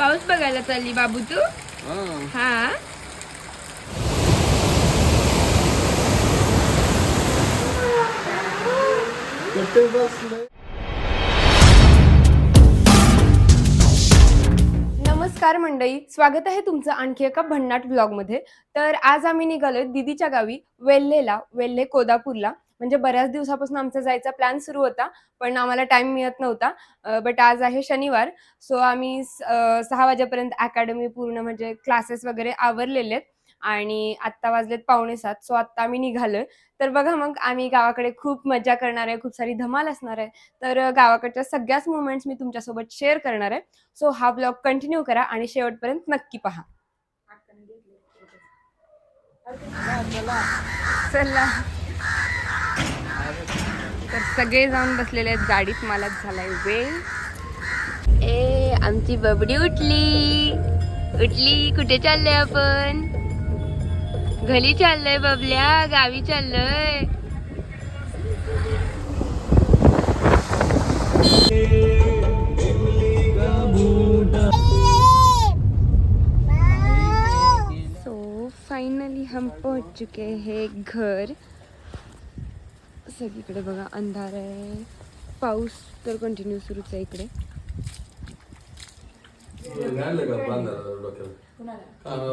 पाऊस बघायला चालली बाबू तू? हा. नमस्कार मंडळी स्वागत आहे तुमचं आणखी एका भन्नाट ब्लॉगमध्ये तर आज आम्ही निघालोय दिदीच्या गावी वेल्हेला वेल्हे कोदापूरला म्हणजे बऱ्याच दिवसापासून आमचा जायचा प्लॅन सुरू होता पण आम्हाला टाइम मिळत नव्हता. बट आज आहे शनिवार सो आम्ही सहा वाजेपर्यंत अकॅडमी पूर्ण म्हणजे क्लासेस वगैरे आवरलेले आहेत आणि आत्ता वाजलेत पावणे सात सो आत्ता आम्ही निघालोय. तर बघा मग आम्ही गावाकडे खूप मजा करणार आहे खूप सारी धमाल असणार आहे. तर गावाकडच्या सगळ्याच मुवमेंट्स मी तुमच्यासोबत शेअर करणार आहे. सो हा ब्लॉग कंटिन्यू करा आणि शेवटपर्यंत नक्की पहा. चला. तर सगळे जाऊन बसलेले आहेत गाडीत मलाच झालाय वेळ. ए आमची बबडी उठली. उठली कुठे चाललोय आपण? घरी चाललोय बबल्या गावी चाललोय. सो फाइनली हम पहुंच चुके हैं घर. सगळीकडे बघा अंधार आहे. पाऊस तर कंटिन्यू सुरूच आहे इकडे.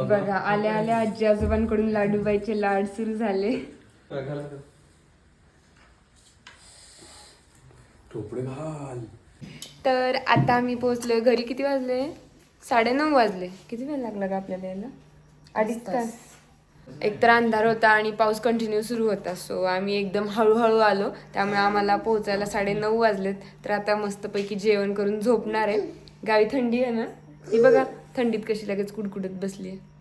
बघा आल्या आल्या आजी आजोबांकडून लाडूबाईचे लाड सुरू झाले. तर आता आम्ही पोहोचलोय. घरी किती वाजले? साडेनऊ वाजले. किती वेळ लागला का आपल्याला यायला? अडीच तास. एकतर अंधार होता आणि पाऊस कंटिन्यू सुरू होता. सो आम्ही एकदम हळूहळू आलो. त्यामुळे आम्हाला पोहोचायला साडे नऊ वाजलेत. तर आता मस्तपैकी जेवण करून झोपणार आहे. गावी थंडी आहे ना? ही बघा थंडीत कशी लगेच कुडकुडत बसली आहे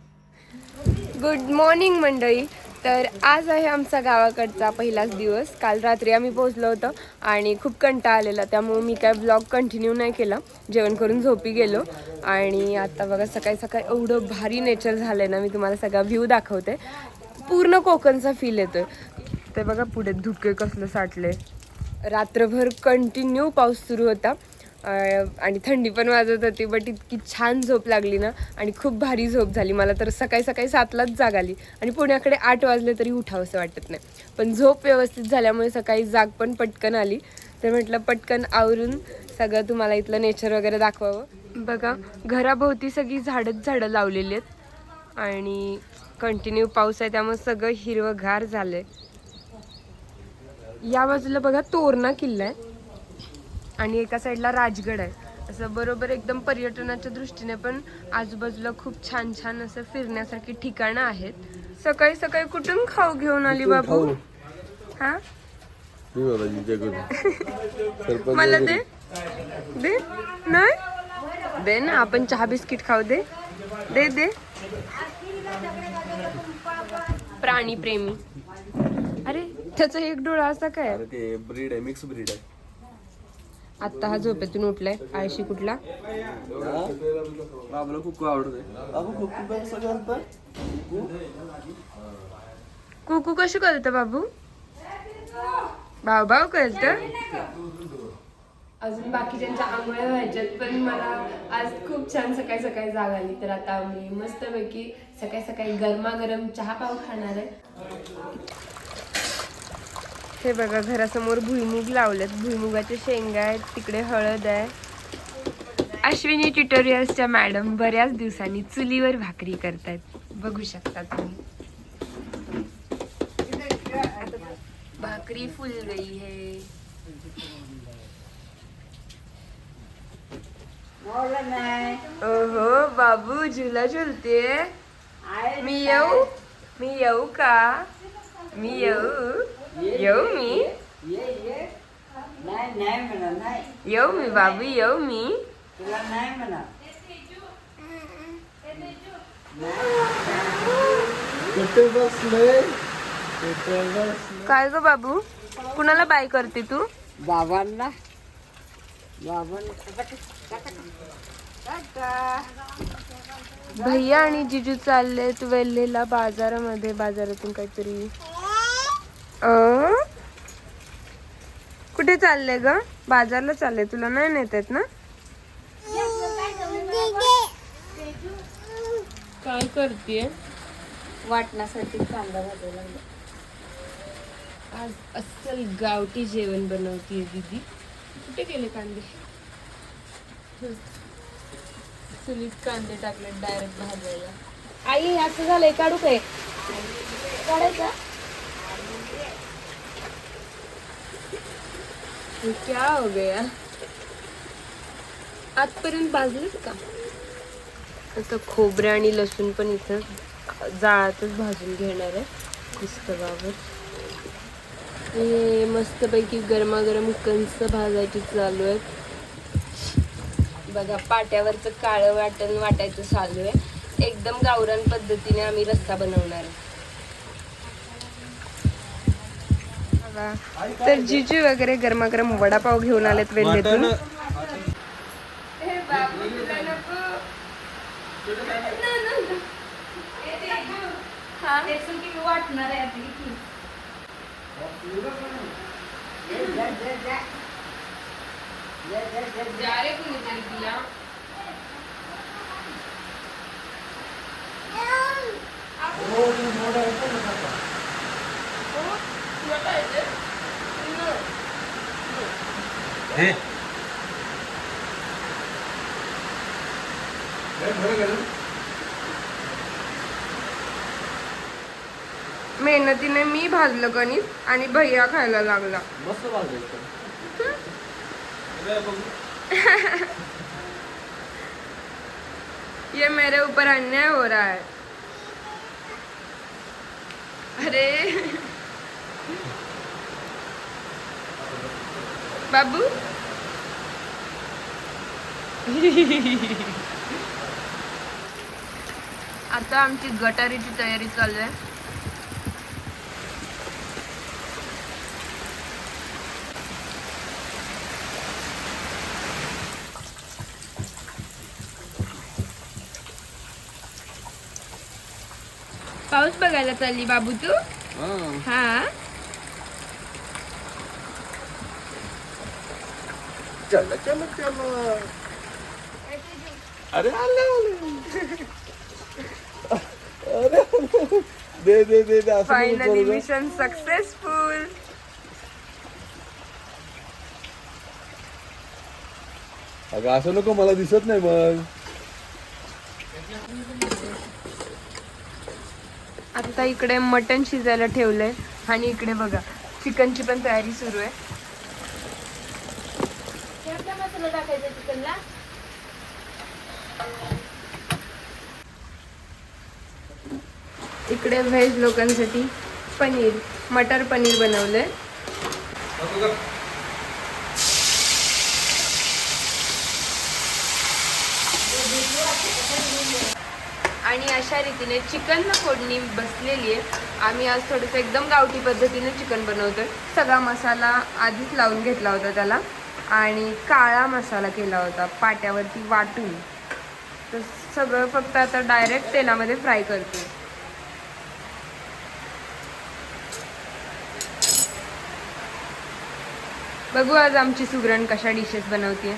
गुड मॉर्निंग मंडळी. तर आज आहे आमचा गावाकडचा पहिलाच दिवस. काल रात्री आम्ही पोहोचलो होतो आणि खूप कंटाळा आलेला. त्यामुळे मी काय ब्लॉग कंटिन्यू नाही केला. जेवण करून झोपी गेलो. आणि आता बघा सकाळी सकाळी एवढं भारी नेचर झालं आहे ना मी तुम्हाला सगळा व्ह्यू दाखवते. पूर्ण कोकणचा फील येतो ते बघा पुढे धुके कसलं साठले. रात्रभर कंटिन्यू पाऊस सुरू होता. आणि थंडी पण वाजत होती बट इतकी छान झोप लागली ना आणि खूप भारी झोप झाली. मला तर सकाळी सकाळी सातलाच जाग आली. आणि पुण्याकडे आठ वाजले तरी उठावंसं वाटत नाही. पण झोप व्यवस्थित झाल्यामुळे सकाळी जाग पण पटकन आली. तर म्हटलं पटकन आवरून सगळं तुम्हाला इथलं नेचर वगैरे दाखवावं. बघा घराभोवती सगळी झाडच झाडं लावलेली आहेत. आणि कंटिन्यू पाऊस आहे त्यामुळे सगळं हिरवंगार झालं आहे या बाजूला बघा तोरणा किल्ला आहे. आणि एका साईडला राजगड आहे. असं बरोबर एकदम पर्यटनाच्या दृष्टीने पण आजूबाजूला खूप छान छान असं फिरण्यासारखी ठिकाणं आहेत. सकाळी सकाळी कुठून खाऊ घेऊन आली बाबू? हा? मला दे. दे. नाही? दे ना आपण चहा बिस्किट खाऊ दे. दे दे. प्राणी प्रेमी. अरे त्याचा एक डोळा असा काय? ब्रीड आहे मिक्स ब्रीड आहे. आत्ता हा झोपेतून उठलाय. आळशी कुठला? बाबूला कसं करतं? कुकू कशी करतं बाबू? भाऊ भाऊ करतं? अजून बाकीच्यांच्या आंघोळ्या व्हायच्यात पण मला आज खूप छान सकाळी सकाळी जाग आली. तर आता मी मस्तपैकी सकाळी सकाळी गरमागरम चहा पाव खाणार आहे. हे बघा घरासमोर भुईमुग लावलेत. भुईमुगाच्या शेंगा आहेत तिकडे हळद आहे. अश्विनी ट्युटोरियल्सच्या मॅडम बऱ्याच दिवसांनी चुलीवर भाकरी करतायत. बघू शकता तुम्ही. भाकरी फुल गई है. ओहो बाबू झुला झुलते मी येऊ? मी येऊ का? मी येऊ? येऊ मी नाही नाही म्हणा नाही येऊ मी बाबू येऊ मी तुला नाही म्हणा काय ग बाबू कुणाला बाय करते तू? बाबांना. बाबांना. भैया आणि जिजू चाललेत वेल्हेला बाजारामध्ये बाजारातून काहीतरी अ? कुठे चालले ग? बाजारला चालले तुला नाही नेत आहेत ना? काय करते वाटण्यासाठी कांदा भाजायला लागला. आज अस्सल गावठी जेवण बनवतीये दीदी. कुठे गेले कांदे. चुलीत कांदे टाकले डायरेक्ट भाजायला. आई असं झालंय काढू काय? काढायचा? क्या हो गया? आजपर्यंत भाजलेच का? आता खोबरे आणि लसूण पण इथं जाळातच भाजून घेणार आहे कुस्तवावर हे मस्तपैकी गरमागरम कंस भाजायची चालू आहेत. बघा पाट्यावरचं काळं वाटण वाटायचं चालू आहे. एकदम गावरान पद्धतीने आम्ही रस्सा बनवणार आहे. तर जिजू वगैरे गरमागरम वडापाव घेऊन आलेत वेल्हेतून. वाटणार आहे आता किती जा मेहनतीने मी भाजलं कणिक आणि भैया खायला लागला. मस्त ये मेरे ऊपर अन्याय हो रहा है. अरे. बाबू आता आमची गटारीची तयारी चालू आहे. पाऊस बघायला चालली बाबू तू? हा? चल चल चल. अरे आले अरे. दे दे दे दे असं फायनली. मिशन सक्सेसफुल अगं असं नको मला दिसत नाही मग आता इकडे मटन शिजायला ठेवलंय. आणि इकडे बघा चिकनची पण तयारी सुरू आहे. मसाला टाकायचा चिकनला. इकडे व्हेज लोकांसाठी पनीर मटर पनीर बनवलंय. आणि अशा रीतीने चिकन फोडणी बसलेली आहे. आम्ही आज थोडंसं एकदम गावठी पद्धतीने चिकन बनवतोय. सगळा मसाला आधीच लावून घेतला होता त्याला. आणि काळा मसाला केला होता पाट्यावरती वाटून. तर सगळं फक्त आता डायरेक्ट तेलामध्ये फ्राय करते. बघू आज आमची सुगरण कशा डिशेस बनवते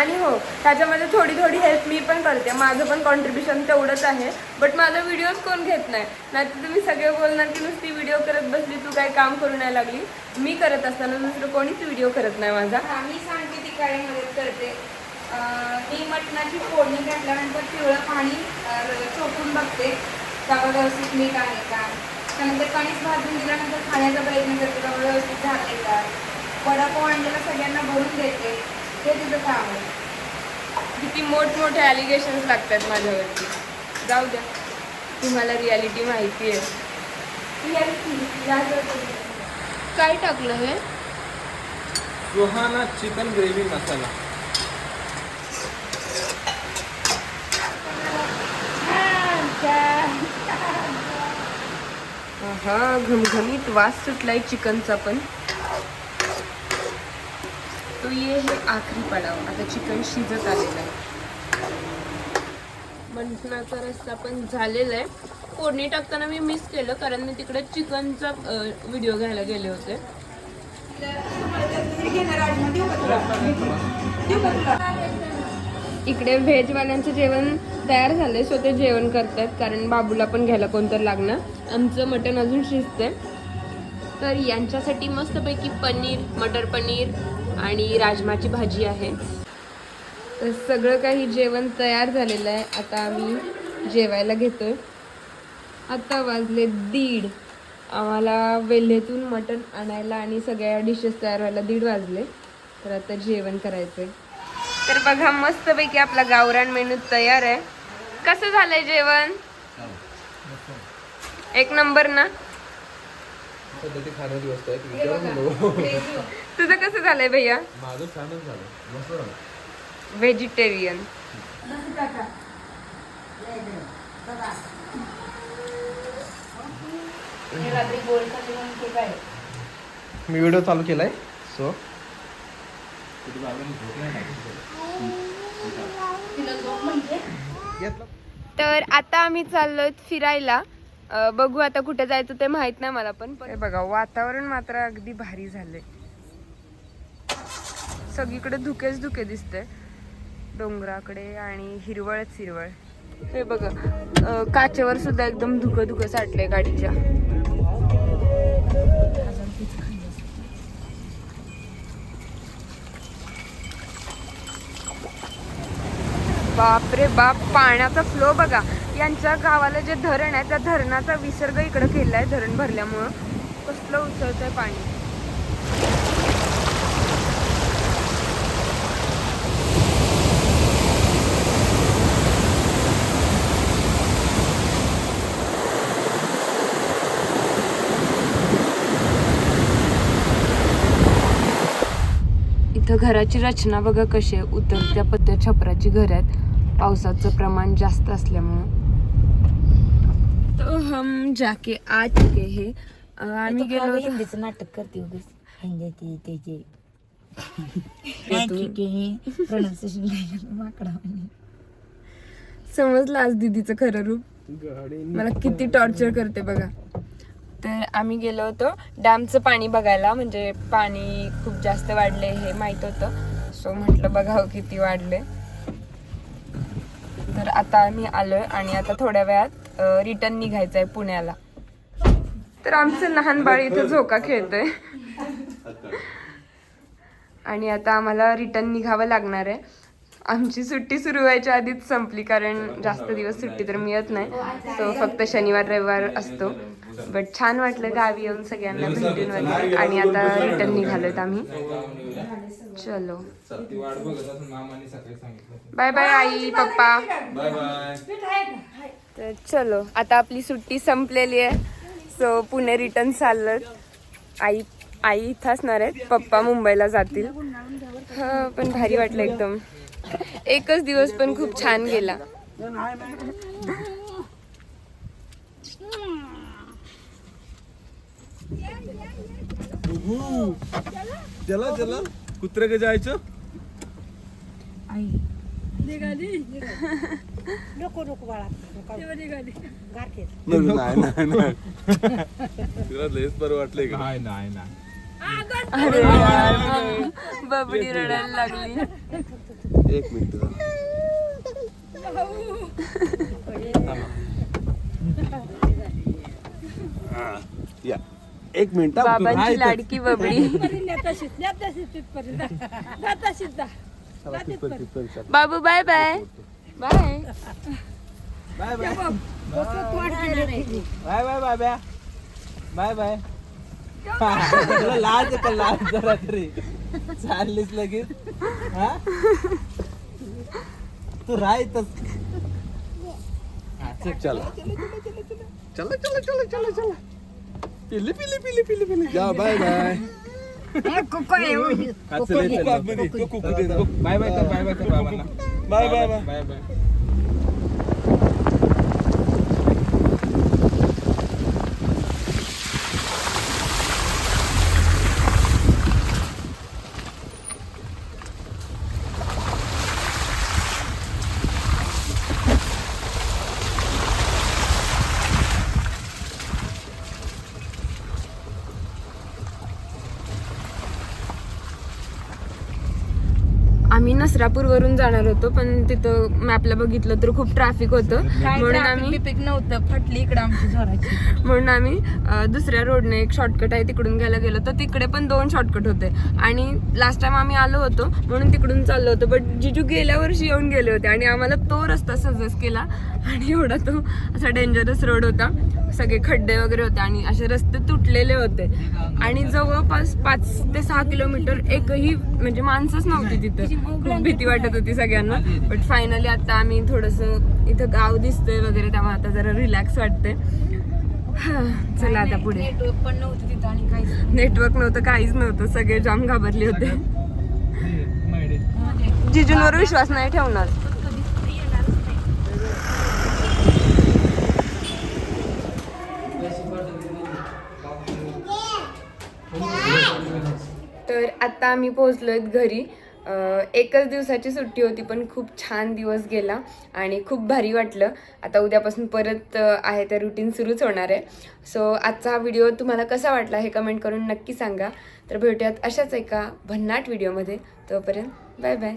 आणि हो त्याच्यामध्ये थोडी थोडी हेल्प मी पण करते. माझं पण कॉन्ट्रीब्युशन तेवढंच आहे. बट माझा व्हिडिओज कोण घेत नाही. नाहीतर तुम्ही सगळे बोलणार की नुसती व्हिडिओ करत बसली तू काय काम करू नाही लागली. मी करत असताना दुसरं कोणीच व्हिडिओ करत नाही माझा. मी सांगते ती काय मदत करते. मी मटणाची फोडणी घातल्यानंतर पिवळं पाणी चोपून बघते. त्यावर व्यवस्थित मीठ आहे का? त्यानंतर कणीस भाजून दिल्यानंतर खाण्याचा प्रयत्न करते. त्यावर व्यवस्थित झाले का? वडापाव आणलेला सगळ्यांना भरून देते. ते तिचं काम आहे. किती मोठमोठे ॲलिगेशन्स लागतात माझ्यावरती. जाऊ द्या. तुम्हाला रियालिटी माहिती आहे. काय टाकलं हे? Suhana chicken gravy masala. हा घमघमीत वास सुटलाय चिकनचा पण. तो ये हे आखरी पडाव. आता चिकन शिजत आलेलं आहे. मटणाचा रस्सा पण झालेला आहे. फोडणी टाकताना मी मिस केलं कारण मी तिकडे चिकनचा व्हिडिओ घ्यायला गेले होते. इकडे व्हेजवाल्यांचं जेवण तयार झालंय सो ते जेवण करतात कारण बाबूला पण घ्यायला कोणतर लागणार. आमचं मटण अजून शिजतंय. तर यांच्यासाठी मस्तपैकी पनीर मटर पनीर आणि राजमाची भाजी आहे. तर सगळं काही जेवण तयार झालेलं आहे. आता आम्ही जेवायला घेतोय. आता वाजले दीड. आम्हाला वेल्हेतून मटण आणायला आणि सगळ्या डिशेस तयार व्हायला दीड वाजले. तर आता जेवण करायचंय. तर बघा मस्तपैकी आपला गावरान मेनू तयार आहे. कसं झालंय जेवण? एक नंबर ना? सध्या ती खाण्याची वस्तू आहे विचारून. तुझं कसं झालंय भैया? माझं छानच झालं. मस्त झालं. व्हेजिटेरियन रात्री गोल खाते म्हणून ते काय मी व्हिडिओ चालू केलाय सो तिला झोप म्हणते. तर आता आम्ही चाललोय फिरायला. बघू आता कुठे जायचं ते माहीत नाही मला पण हे बघा वातावरण मात्र अगदी भारी झाले सगळीकडे धुकेच धुके दिसते डोंगराकडे आणि हिरवळच हिरवळ हे बघा काचेवर सुद्धा एकदम धुकं धुकं साठलंय गाडीच्या. बापरे बाप पाण्याचा फ्लो बघा. यांच्या गावाला जे धरण आहे त्या धरणाचा विसर्ग इकडं केला आहे धरण भरल्यामुळं. कसलं उचलतंय पाणी. इथं घराची रचना बघा कशी आहे. उतरत्या पत्त्या छपराची घर आहेत. पावसाचं प्रमाण जास्त असल्यामुळं. तो हम जाके आ चुके हे। आम्ही गेलो होतो हिंदीचं नाटक करते उगीच हिंदी त्याचे प्रोनाऊन्सिएशन माकडा समजलं आज दीदीचं खरं रूप? मला किती टॉर्चर करते बघा. तर आम्ही गेलो होतो. डॅमचं पाणी बघायला म्हणजे पाणी खूप जास्त वाढले हे माहीत होतं. सो म्हटलं बघावं किती वाढले तर आता आम्ही आलोय आणि आता थोड्या वेळात रिटर्न निघायचं आहे पुण्याला. तर आमचं लहान बाळ इथं झोका खेळतोय. आणि आता आम्हाला रिटर्न निघावं लागणार आहे. आमची सुट्टी सुरू व्हायच्या आधीच संपली कारण जास्त दिवस सुट्टी तर मिळत नाही. सो फक्त शनिवार रविवार असतो. बट छान वाटलं गावी येऊन सगळ्यांना भेटून वगैरे. आणि आता रिटर्न निघालोत आम्ही. चलो बाय बाय आई पप्पा. बाय बाय तर चलो आता आपली सुट्टी संपलेली आहे. सो पुणे रिटर्न चाललं आई आई इथं असणार आहेत. पप्पा मुंबईला जातील. हा पण भारी वाटलं एकदम. एकच दिवस पण खूप छान गेला. चला चला कुत्रे का जायचं. नको नको बाळा. गारठेत नाही नाही नाही तुला लयच बरं वाटलंय का? नाही नाही नाही. अरे बबडी रडायला लागली. एक मिनिट या. एक मिनिट हा. बाबांची लाडकी बबडी. चला, तिथपर्यंत, तिथपर्यंत चला. बाबू bye bye. Bye. Bye bye. Bye bye bye bye bye. Bye तुला लाज आहे का? लाज जरा तरी. चाललीस लगेच. हा? तू राहतच चला चला चला चला चला चला. पिल्ली पिल्ली पिल्ली पिल्ली पिल्ली या bye bye. Bye bye bye कर बाय बाय. कर बाबांना बाय बाय. आम्ही नसरापूरवरून जाणार होतो पण तिथं मॅपला बघितलं तर खूप ट्रॅफिक होतं. म्हणून आम्ही पिक नव्हतं. फटली इकडं आमची जोराची. म्हणून आम्ही दुसऱ्या रोडने एक शॉर्टकट आहे तिकडून घ्यायला गेलो. तर तिकडे पण दोन शॉर्टकट होते. आणि लास्ट टाइम आम्ही आलो होतो म्हणून तिकडून चाललो होतो. बट जिजू गेल्या वर्षी येऊन गेले होते. आणि आम्हाला तो रस्ता सजेस्ट केला. आणि एवढा तो असा डेंजरस रोड होता. सगळे खड्डे वगैरे होते आणि असे रस्ते तुटलेले होते. आणि जवळपास पाच ते सहा किलोमीटर एकही म्हणजे माणसंच नव्हती तिथं. खूप भीती वाटत होती सगळ्यांना. बट फायनली आता आम्ही थोडंसं इथं गाव दिसतंय वगैरे त्यामुळे आता जरा रिलॅक्स वाटते चला आता पुढे. नेटवर्क पण नव्हतं तिथं आणि काहीच नेटवर्क नव्हतं काहीच नव्हतं. सगळे जाम घाबरले होते. माहिती जिजूंवर विश्वास नाही ठेवणार. तर आता आम्ही आहेत घरी. एकच दिवसाची सुट्टी होती पण खूप छान दिवस गेला आणि खूप भारी वाटलं. आता उद्यापासून परत आहे त्या रुटीन सुरूच होणार आहे. सो आजचा हा व्हिडिओ तुम्हाला कसा वाटला हे कमेंट करून नक्की सांगा. तर भेटूयात अशाच एका भन्नाट व्हिडिओमध्ये तोपर्यंत बाय बाय